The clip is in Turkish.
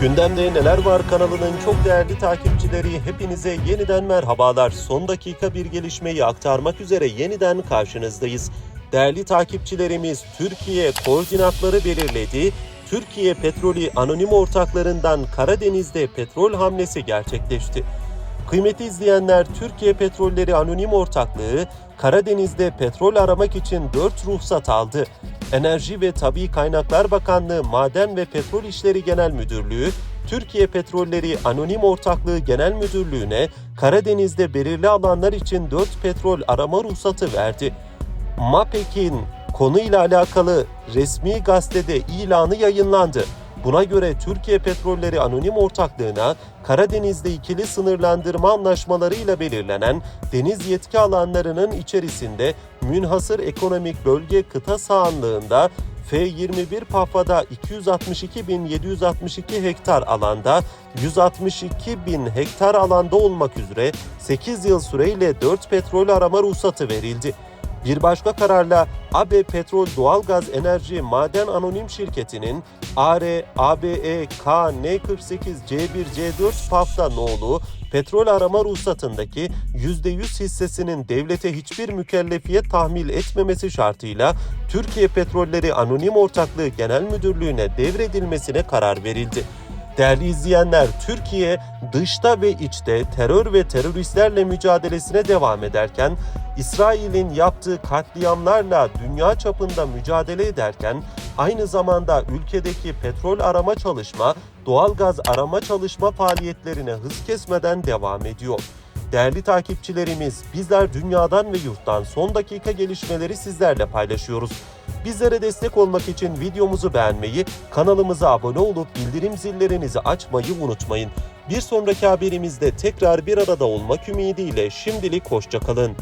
Gündemde Neler Var kanalının çok değerli takipçileri hepinize yeniden merhabalar. Son dakika bir gelişmeyi aktarmak üzere yeniden karşınızdayız. Değerli takipçilerimiz Türkiye koordinatları belirledi. Türkiye Petrolü anonim ortaklarından Karadeniz'de petrol hamlesi gerçekleşti. Kıymetli izleyenler, Türkiye Petrolleri Anonim Ortaklığı, Karadeniz'de petrol aramak için 4 ruhsat aldı. Enerji ve Tabi Kaynaklar Bakanlığı Maden ve Petrol İşleri Genel Müdürlüğü, Türkiye Petrolleri Anonim Ortaklığı Genel Müdürlüğü'ne Karadeniz'de belirli alanlar için 4 petrol arama ruhsatı verdi. MAPEK'in konuyla alakalı resmi gazetede ilanı yayınlandı. Buna göre Türkiye Petrolleri Anonim Ortaklığı'na Karadeniz'de ikili sınırlandırma anlaşmalarıyla belirlenen deniz yetki alanlarının içerisinde münhasır ekonomik bölge kıta sahanlığında F21 Pafa'da 262.762 hektar alanda, 162.000 hektar alanda olmak üzere 8 yıl süreyle 4 petrol arama ruhsatı verildi. Bir başka kararla AB Petrol Doğalgaz Enerji Maden Anonim Şirketi'nin AR, ABE, K, N48, C1, C4 PAF'ta nolu petrol arama ruhsatındaki %100 hissesinin devlete hiçbir mükellefiyet tahmil etmemesi şartıyla Türkiye Petrolleri Anonim Ortaklığı Genel Müdürlüğü'ne devredilmesine karar verildi. Değerli izleyenler, Türkiye dışta ve içte terör ve teröristlerle mücadelesine devam ederken, İsrail'in yaptığı katliamlarla dünya çapında mücadele ederken, aynı zamanda ülkedeki petrol arama çalışma, doğalgaz arama çalışma faaliyetlerine hız kesmeden devam ediyor. Değerli takipçilerimiz, bizler dünyadan ve yurttan son dakika gelişmeleri sizlerle paylaşıyoruz. Bizlere destek olmak için videomuzu beğenmeyi, kanalımıza abone olup bildirim zillerinizi açmayı unutmayın. Bir sonraki haberimizde tekrar bir arada olmak ümidiyle şimdilik hoşçakalın.